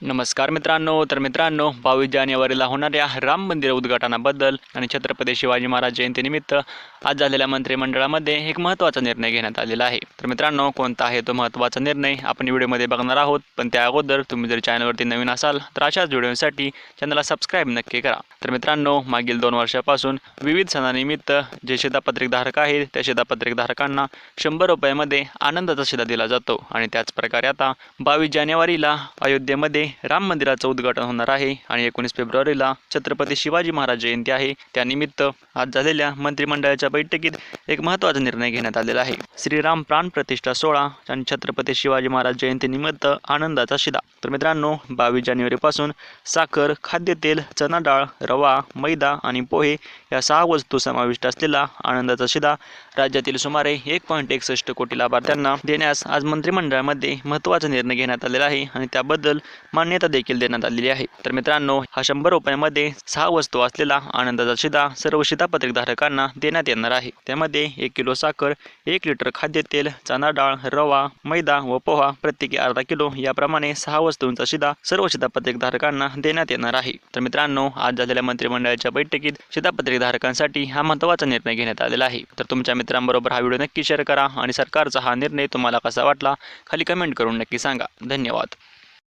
नमस्कार मित्रांनो तर मित्रांनो बावीस जानेवारीला होणाऱ्या राम मंदिर उद्घाटनाबद्दल आणि छत्रपती शिवाजी महाराज जयंतीनिमित्त आज झालेल्या मंत्रिमंडळामध्ये एक महत्त्वाचा निर्णय घेण्यात आलेला आहे. तर मित्रांनो कोणता आहे तो महत्त्वाचा निर्णय आपण व्हिडिओमध्ये बघणार आहोत. पण त्या अगोदर तुम्ही जर चॅनलवरती नवीन असाल तर अशाच व्हिडिओसाठी चॅनलला सबस्क्राईब नक्की करा. तर मित्रांनो मागील दोन वर्षापासून विविध सणानिमित्त जे शेतापत्रिकधारक आहेत त्या शेतापत्रिकधारकांना शंभर रुपयामध्ये आनंदाचा शिधा दिला जातो. आणि त्याच प्रकारे आता बावीस जानेवारीला अयोध्येमध्ये राम मंदिराचं उद्घाटन होणार आहे आणि एकोणीस फेब्रुवारीला छत्रपती शिवाजी महाराज जयंती आहे. त्यानिमित्त आज झालेल्या मंत्रिमंडळाच्या बैठकीत एक महत्त्वाचा निर्णय घेण्यात आलेला आहे. श्रीराम प्राण प्रतिष्ठा सोहळा आणि छत्रपती शिवाजी महाराज जयंतीनिमित्त आनंदाचा शिदा. तर मित्रांनो बावीस जानेवारीपासून साखर खाद्यतेल चना डाळ रवा मैदा आणि पोहे या सहा वस्तू समाविष्ट असलेला आनंदाचा शिदा राज्यातील सुमारे एक पॉईंट एकसष्ट कोटी लाभार्थ्यांना देण्यास आज मंत्रिमंडळामध्ये महत्त्वाचा निर्णय घेण्यात आलेला आहे आणि त्याबद्दल मान्यता देखील देण्यात आलेली आहे. तर मित्रांनो हा शंभर रुपयामध्ये सहा वस्तू असलेला आनंदाचा शिदा सर्व शिधापत्रिक धारकांना देण्यात येणार आहे. त्यामध्ये एक किलो साखर एक लिटर खाद्यतेल चणा डाळ रवा मैदा व पोहा प्रत्येकी अर्धा किलो याप्रमाणे सहा वस्तूंचा शिदा सर्व शिधापत्रिक धारकांना देण्यात येणार आहे. तर मित्रांनो आज झालेल्या मंत्रिमंडळाच्या बैठकीत शिधापत्रिक धारकांसाठी हा महत्त्वाचा निर्णय घेण्यात आलेला आहे. तर तुमच्या मित्रांबरोबर हा व्हिडिओ नक्की शेअर करा आणि सरकारचा हा निर्णय तुम्हाला कसा वाटला खाली कमेंट करून नक्की सांगा. धन्यवाद.